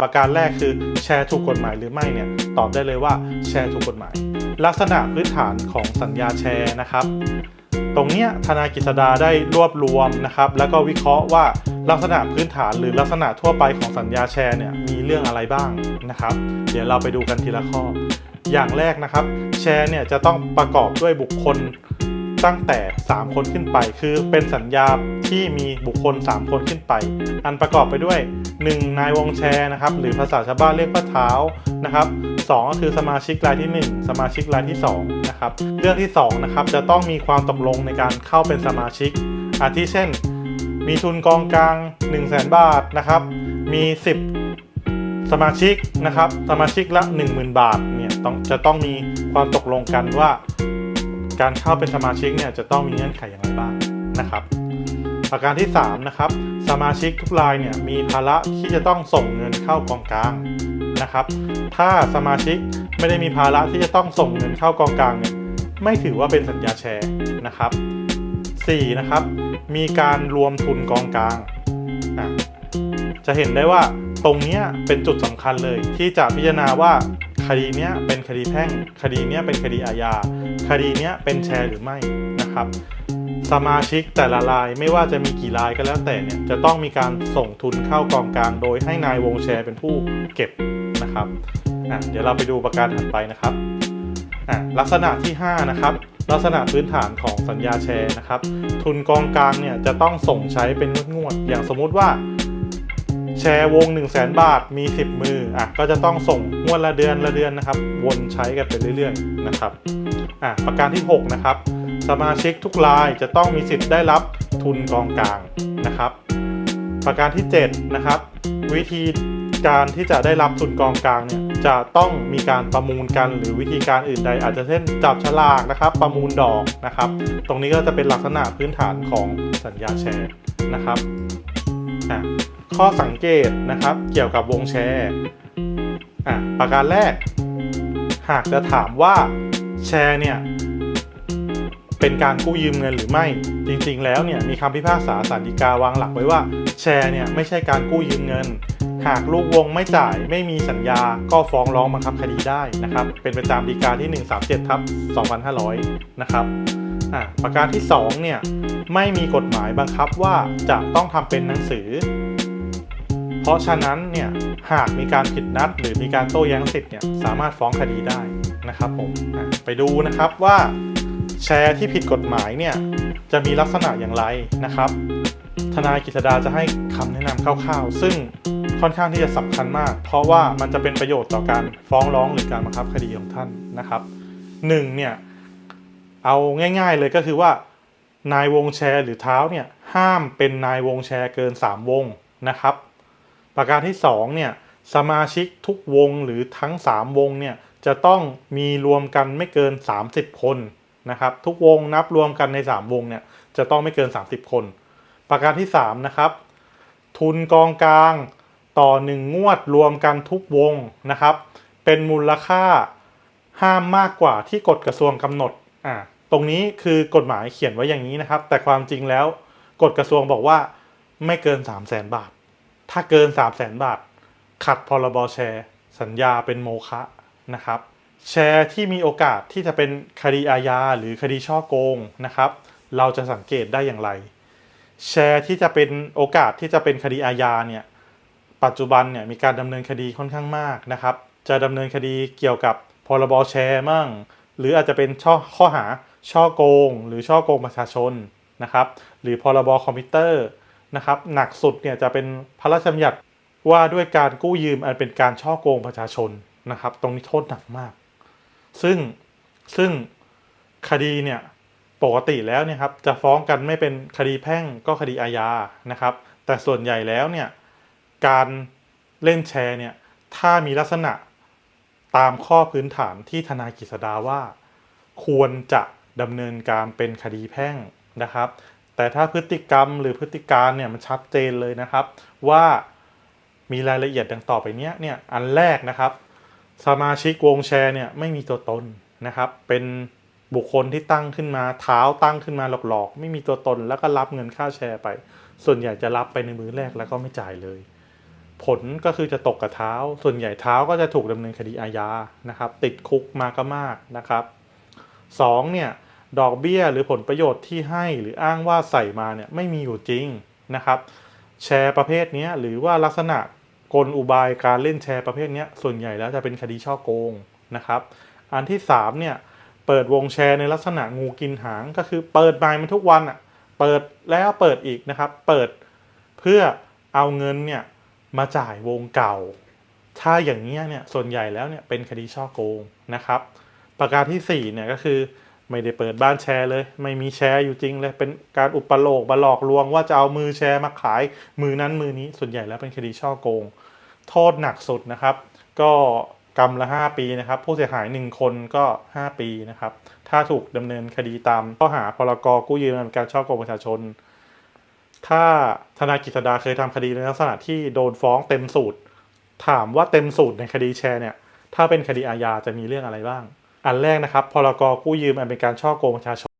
ประการแรกคือแชร์ถูกกฎหมายหรือไม่เนี่ยตอบได้เลยว่าแชร์ถูกกฎหมาย ลักษณะพื้นฐานของสัญญาแชร์นะครับ ตรงเนี้ยธนายกิษดาได้รวบรวมนะครับ แล้วก็วิเคราะห์ว่าลักษณะพื้นฐานหรือลักษณะทั่วไปของสัญญาแชร์เนี่ยมีเรื่องอะไรบ้างนะครับ เดี๋ยวเราไปดูกันทีละข้อ อย่างแรกนะครับ แชร์เนี่ยจะต้องประกอบด้วยบุคคลตั้งแต่ 3 คนขึ้นไป คือเป็นสัญญาที่มีบุคคล 3 คนขึ้นไป อันประกอบไปด้วย 1นายวงแชร์นะครับหรือภาษาชาวบ้านเรียกว่าเท้านะครับสองก็คือสมาชิกรายที่ 1 สมาชิกรายที่2นะครับเรื่องที่2นะครับจะต้องมีความตกลงในการเข้าเป็นสมาชิก อาทิเช่น มีทุนกองกลาง 1 0 0 0 0แบาทนะครับมี 10 สมาชิกนะครับสมาชิกละ 10,000 บาทเนี่ยต้องจะต้องมีความตกลงกันว่า การเข้าเป็นสมาชิกเนี่ยจะต้องมีเงื่อนไขอย่างไรบ้างนะครับ ประการที่ 3 นะครับ สมาชิกทุกรายเนี่ยมีภาระที่จะต้องส่งเงินเข้ากองกลางนะครับ ถ้าสมาชิกไม่ได้มีภาระที่จะต้องส่งเงินเข้ากองกลางเนี่ยไม่ถือว่าเป็นสัญญาแชร์นะครับ 4. นะครับมีการรวมทุนกองกลางะจะเห็นได้ว่าตรงนี้เป็นจุดสำคัญเลย ที่จะพิจารณาว่าคดีเนี้ยเป็นคดีแพ่ง คดีเนี้ยเป็นคดีอาญา คดีเนี้ยเป็นแชร์หรือไม่นะครับ สมาชิกแต่ละรายไม่ว่าจะมีกี่รายก็แล้วแต่เนี่ยจะต้องมีการส่งทุนเข้ากองกลางโดยให้นายวงแชร์เป็นผู้เก็บนะครับอะเดี๋ยวเราไปดูประการถัดไปนะครับอะลักษณะที่ 5 นะครับ ลักษณะพื้นฐานของสัญญาแชร์นะครับ ทุนกองกลางเนี่ยจะต้องส่งใช้เป็นงวดๆอย่างสมมุติว่าแชร์วง 1 0 0 0 0แบาท มี 10 มือ อะ ก็จะต้องส่งงวดละเดือนละเดือนนะครับ วนใช้กันไปเรื่อยๆ นะครับ อะ ประการที่ 6 นะครับ สมาชิกทุกรายจะต้องมีสิทธิ์ได้รับทุนกองกลางนะครับ ประการที่7นะครับวิธีการที่จะได้รับทุนกองกลางเนี่ยจะต้องมีการประมูลกันหรือวิธีการอื่นใด อาจจะเช่นจับฉลากนะครับ ประมูลดอกนะครับ ตรงนี้ก็จะเป็นลักษณะพื้นฐานของสัญญาแชร์นะครับอะข้อสังเกตนะครับเกี่ยวกับวงแชร์อะประการแรก หากจะถามว่าแชร์เนี่ย เป็นการกู้ยืมเงินหรือไม่ จริงๆ แล้วเนี่ยมีคำพิพากษาศาลฎีกาวางหลักไว้ว่า แชร์เนี่ยไม่ใช่การกู้ยืมเงิน หากลูกวงไม่จ่ายไม่มีสัญญาก็ฟ้องร้องบังคับคดีได้นะครับ เป็นไปตามฎีกาที่ 137ทับ2500 นะครับอะประการที่2เนี่ยไม่มีกฎหมายบังคับว่าจะต้องทำเป็นหนังสือ เพราะฉะนั้นเนี่ยหากมีการผิดนัด หรือมีการโต้แย้งสิทธิ์เนี่ยสามารถฟ้องคดีได้นะครับผมอะไปดูนะครับว่า แชร์ที่ผิดกฎหมายเนี่ยจะมีลักษณะอย่างไรนะครับ ทนายกฤษดาจะให้คำแนะนำคร่าวๆ ซึ่งค่อนข้างที่จะสำคัญมาก เพราะว่ามันจะเป็นประโยชน์ต่อการฟ้องร้องหรือการบังคับคดีของท่านนะครับหนึ่งเนี่ยเอาง่าย ๆเลยก็คือว่า นายวงแชร์หรือเท้าเนี่ยห้ามเป็นนายวงแชร์เกิน 3 วงนะครับ ประการที่2เนี่ยสมาชิกทุกวงหรือทั้ง 3 วงเนี่ยจะต้องมีรวมกันไม่เกิน 30 คน นะครับทุกวงนับรวมกันใน 3 วงเนี่ยจะต้องไม่เกิน 30 คน ประการที่3นะครับทุนกองกลางต่อ 1 งวดรวมกันทุกวงนะครับ เป็นมูลค่าห้ามมากกว่าที่กฎกระทรวงกำหนดอ่าตรงนี้คือกฎหมายเขียนไว้อย่างนี้นะครับ แต่ความจริงแล้วกฎกระทรวงบอกว่าไม่เกิน 3 0 0แสนบาท ถ้าเกิน 3 0 0แสนบาท ขัดพรบแชร์ สัญญาเป็นโมฆะนะครับ แชร์ที่มีโอกาสที่จะเป็นคดีอาญาหรือคดีช่อโกงนะครับ เราจะสังเกตได้อย่างไร แชร์ที่จะเป็นโอกาสที่จะเป็นคดีอาญาเนี่ยปัจจุบันเนี่ยมีการดำเนินคดีค่อนข้างมากนะครับ จะดำเนินคดีเกี่ยวกับพรบแชร์มั่ง หรืออาจจะเป็นช่อข้อหาช่อโกง หรือช่อโกงประชาชนนะครับ หรือพรบคอมพิวเตอร์นะครับ หนักสุดเนี่ยจะเป็นพระราชบัญญัติว่าด้วยการกู้ยืมอันเป็นการช่อโกงประชาชนนะครับ ตรงนี้โทษหนักมาก ซึ่งซึ่งคดีเนี่ยปกติแล้วเนี่ยครับจะฟ้องกันไม่เป็นคดีแพ่งก็คดีอาญานะครับ แต่ส่วนใหญ่แล้วเนี่ยการเล่นแชร์เนี่ยถ้ามีลักษณะตามข้อพื้นฐานที่ทนายกฤษดาว่า ควรจะดำเนินการเป็นคดีแพ่งนะครับ แต่ถ้าพฤติกรรมหรือพฤติการเนี่ยมันชัดเจนเลยนะครับ ว่ามีรายละเอียดดังต่อไปเนี้ยเนี่ยอันแรกนะครับ สมาชิกวงแชร์เนี่ยไม่มีตัวตนนะครับ เป็นบุคคลที่ตั้งขึ้นมาเท้าตั้งขึ้นมาหลอกๆ ไม่มีตัวตนแล้วก็รับเงินค่าแชร์ไป ส่วนใหญ่จะรับไปในมือแรกแล้วก็ไม่จ่ายเลย ผลก็คือจะตกกับเท้า ส่วนใหญ่เท้าก็จะถูกดำเนินคดีอาญานะครับ ติดคุกมาก็มากนะครับสองเนี่ยดอกเบี้ยหรือผลประโยชน์ที่ให้หรืออ้างว่าใส่มาเนี่ยไม่มีอยู่จริงนะครับ แชร์ประเภทนี้หรือว่าลักษณะ กลอุบายการเล่นแชร์ประเภทนี้ส่วนใหญ่แล้วจะเป็นคดีช่อโกงนะครับ อันที่สามเนี่ยเปิดวงแชร์ในลักษณะงูกินหางก็คือเปิดใหม่มันทุกวันอะเปิดแล้วเปิดอีกนะครับ เปิดเพื่อเอาเงินเนี่ยมาจ่ายวงเก่า ถ้าอย่างนี้เนี่ยส่วนใหญ่แล้วเนี่ยเป็นคดีช่อโกงนะครับ ประการที่สี่เนี่ยก็คือไม่ได้เปิดบ้านแชร์เลย ไม่มีแชร์อยู่จริงเลย เป็นการอุปโลกมาหลอกลวงว่าจะเอามือแชร์มาขายมือนั้นมือนี้ส่วนใหญ่แล้วเป็นคดีช่อโกง โทษหนักสุดนะครับ ก็กรรมละ 5 ปีนะครับ ผู้เสียหาย 1 คนก็ 5 ปีนะครับ ถ้าถูกดำเนินคดีตามข้อหาพรกกู้ยืมเงินการช่อโกงประชาชน ถ้าธนากิจดาเคยทำคดีในลักษณะที่โดนฟ้องเต็มสูตร ถามว่าเต็มสูตรในคดีแชร์เนี่ย ถ้าเป็นคดีอาญาจะมีเรื่องอะไรบ้าง อันแรกนะครับพรกกู้ยืมอันเป็นการช่อโกงประชาชน